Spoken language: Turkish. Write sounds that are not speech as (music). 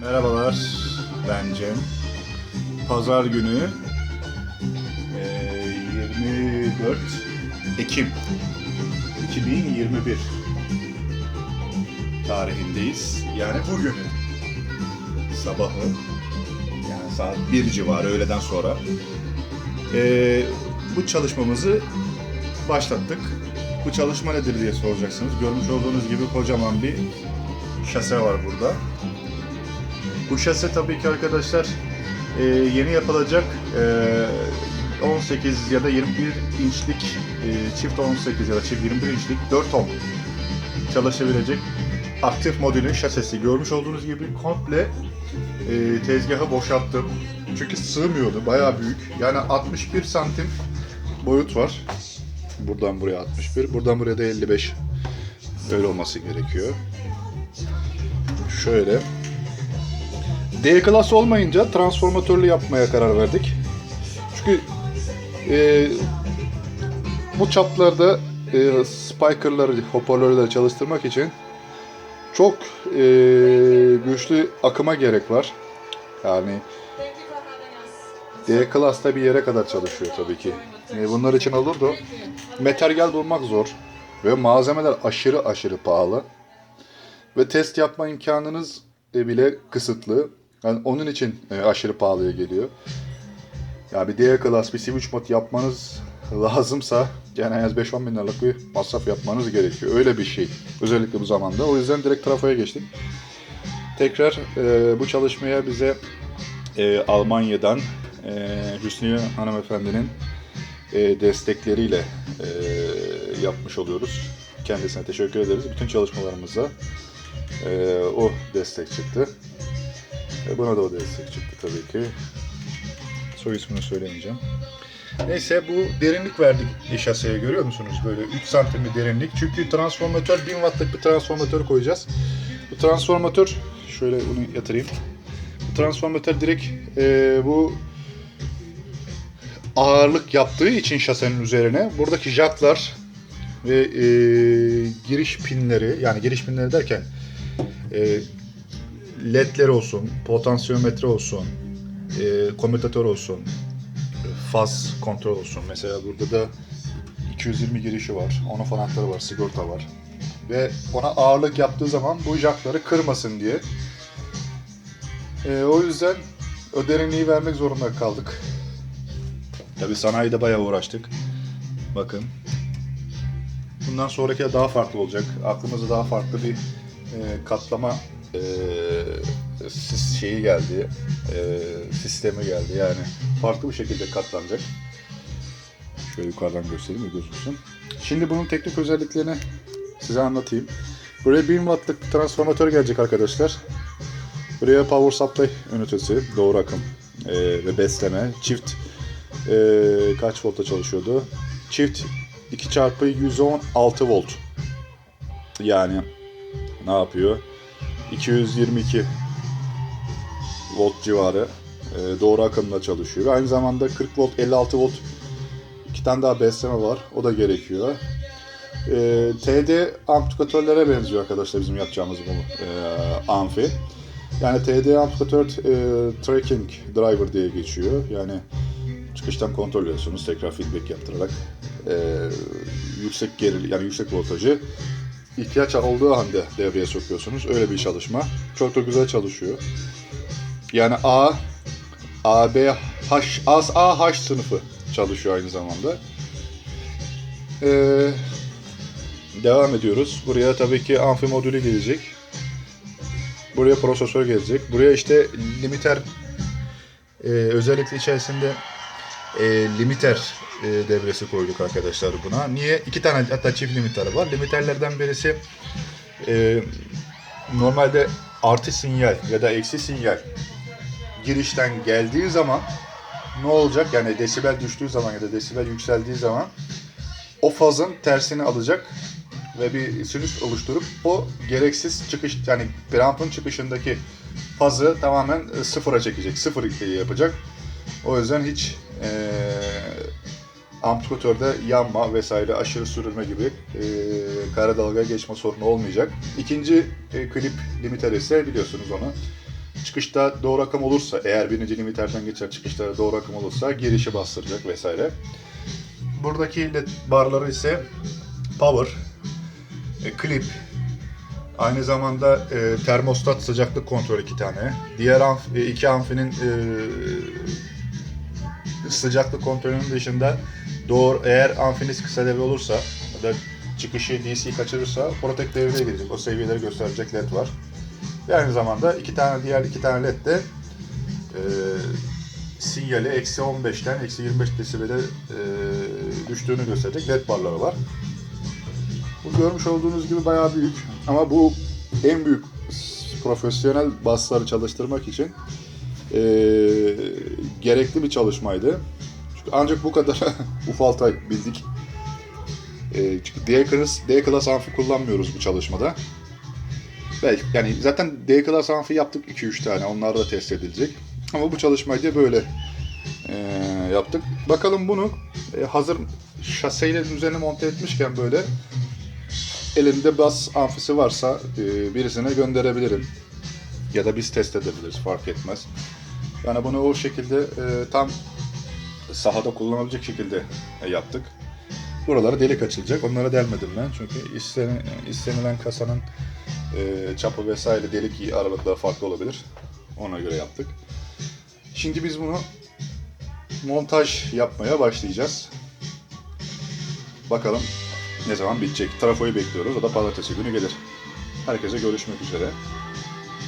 Merhabalar, ben Cem. Pazar günü eee, 24 Ekim 2021 tarihindeyiz. Yani bugünü sabahı yani saat 1 civarı öğleden sonra eee, bu çalışmamızı başlattık. Bu çalışma nedir diye soracaksınız. Görmüş olduğunuz gibi kocaman bir şase var burada. Bu şase tabii ki arkadaşlar e, yeni yapılacak e, 18 ya da 21 inçlik e, çift 18 ya da çift 21 inçlik 4 ton çalışabilecek aktif modülün şasesi. Görmüş olduğunuz gibi komple e, tezgahı boşalttım. Çünkü sığmıyordu. Bayağı büyük. Yani 61 santim boyut var. Buradan buraya 61, buradan buraya da 55. Öyle olması gerekiyor. Şöyle. D klas olmayınca transformatörlü yapmaya karar verdik. Çünkü e, bu çaplarda e, spikerları, hoparlörleri çalıştırmak için çok e, güçlü akıma gerek var. Yani D klasta bir yere kadar çalışıyor tabii ki. E, bunlar için olurdu. Materyal bulmak zor ve malzemeler aşırı aşırı pahalı ve test yapma imkanınız e, bile kısıtlı. Yani onun için e, aşırı pahalıya geliyor. Ya bir D class bir switch mod yapmanız lazımsa yani en az 5-10 bin liralık bir masraf yapmanız gerekiyor. Öyle bir şey. Özellikle bu zamanda. O yüzden direkt trafoya geçtik. Tekrar e, bu çalışmaya bize e, Almanya'dan e, Hüsniye hanımefendinin e, destekleriyle e, yapmış oluyoruz. Kendisine teşekkür ederiz. Bütün çalışmalarımıza e, o destek çıktı. E, buna da o destek çıktı tabii ki. Soy ismini söylemeyeceğim. Neyse bu derinlik verdik şaseye görüyor musunuz? Böyle 3 santim bir derinlik. Çünkü transformatör 1000 wattlık bir transformatör koyacağız. Bu transformatör şöyle bunu yatırayım. Bu transformatör direkt e, bu ağırlık yaptığı için şasenin üzerine buradaki jacklar ve e, giriş pinleri yani giriş pinleri derken e, ledler olsun, potansiyometre olsun, e, komütatör olsun, faz kontrol olsun. Mesela burada da 220 girişi var, onun fanatları var, sigorta var. Ve ona ağırlık yaptığı zaman bu jackları kırmasın diye. E, o yüzden o derinliği vermek zorunda kaldık. Tabi sanayide bayağı uğraştık. Bakın. Bundan sonraki de daha farklı olacak. Aklımıza daha farklı bir e, katlama e, şeyi geldi. E, sistemi geldi. Yani farklı bir şekilde katlanacak. Şöyle yukarıdan göstereyim de gözüksün. Şimdi bunun teknik özelliklerini size anlatayım. Buraya 1000 wattlık transformatör gelecek arkadaşlar. Buraya power supply ünitesi, doğru akım e, ve besleme, çift e, kaç volta çalışıyordu? Çift 2 çarpı 116 volt. Yani ne yapıyor? 222 volt civarı e, doğru akımla çalışıyor. Aynı zamanda 40 volt, 56 volt iki tane daha besleme var. O da gerekiyor. E, TD amplifikatörlere benziyor arkadaşlar bizim yapacağımız bu e, amfi. Yani TD amplifikatör e, tracking driver diye geçiyor. Yani çıkıştan kontrol ediyorsunuz tekrar feedback yaptırarak e, yüksek geril yani yüksek voltajı ihtiyaç olduğu halde devreye sokuyorsunuz. Öyle bir çalışma. Çok da güzel çalışıyor. Yani A, A, B, H, A, A, H sınıfı çalışıyor aynı zamanda. Ee, devam ediyoruz. Buraya tabii ki amfi modülü gelecek. Buraya prosesör gelecek. Buraya işte limiter e, özellikle içerisinde e, limiter e, devresi koyduk arkadaşlar buna. Niye? İki tane hatta çift limiter var. Limiterlerden birisi e, normalde artı sinyal ya da eksi sinyal girişten geldiği zaman ne olacak? Yani desibel düştüğü zaman ya da desibel yükseldiği zaman o fazın tersini alacak ve bir sinüs oluşturup o gereksiz çıkış yani preamp'ın çıkışındaki fazı tamamen sıfıra çekecek. Sıfır yapacak. O yüzden hiç e, amplifikatörde yanma vesaire aşırı sürülme gibi e, kara dalga geçme sorunu olmayacak. İkinci e, klip limiter ise biliyorsunuz onu çıkışta doğru akım olursa, eğer birinci limiterden geçer çıkışta doğru akım olursa girişi bastıracak vesaire. Buradaki led barları ise power, e, aynı zamanda e, termostat sıcaklık kontrolü iki tane. Diğer amf, e, iki amfinin e, sıcaklık kontrolünün dışında doğru eğer amfiniz kısa devre olursa ya da çıkışı DC kaçırırsa protect devreye girecek. O seviyeleri gösterecek led var. Ve aynı zamanda iki tane diğer iki tane led de e, sinyali eksi 15'ten eksi 25 desibele e, düştüğünü gösterecek led barları var. Bu görmüş olduğunuz gibi bayağı büyük ama bu en büyük profesyonel basları çalıştırmak için e, gerekli bir çalışmaydı. Ancak bu kadar (laughs) ufaltabildik. E, çünkü D class, D class amfi kullanmıyoruz bu çalışmada. Belki yani zaten D class amfi yaptık 2-3 tane. Onlar da test edilecek. Ama bu çalışmayı da böyle e, yaptık. Bakalım bunu e, hazır şaseyle üzerine monte etmişken böyle elinde bas amfisi varsa e, birisine gönderebilirim. Ya da biz test edebiliriz fark etmez. Yani bunu o şekilde e, tam sahada kullanabilecek şekilde yaptık. Buralara delik açılacak. Onlara delmedim ben. Çünkü isteni, istenilen kasanın e, çapı vesaire delik aralıkları farklı olabilir. Ona göre yaptık. Şimdi biz bunu montaj yapmaya başlayacağız. Bakalım ne zaman bitecek. Trafoyu bekliyoruz. O da pazartesi günü gelir. Herkese görüşmek üzere.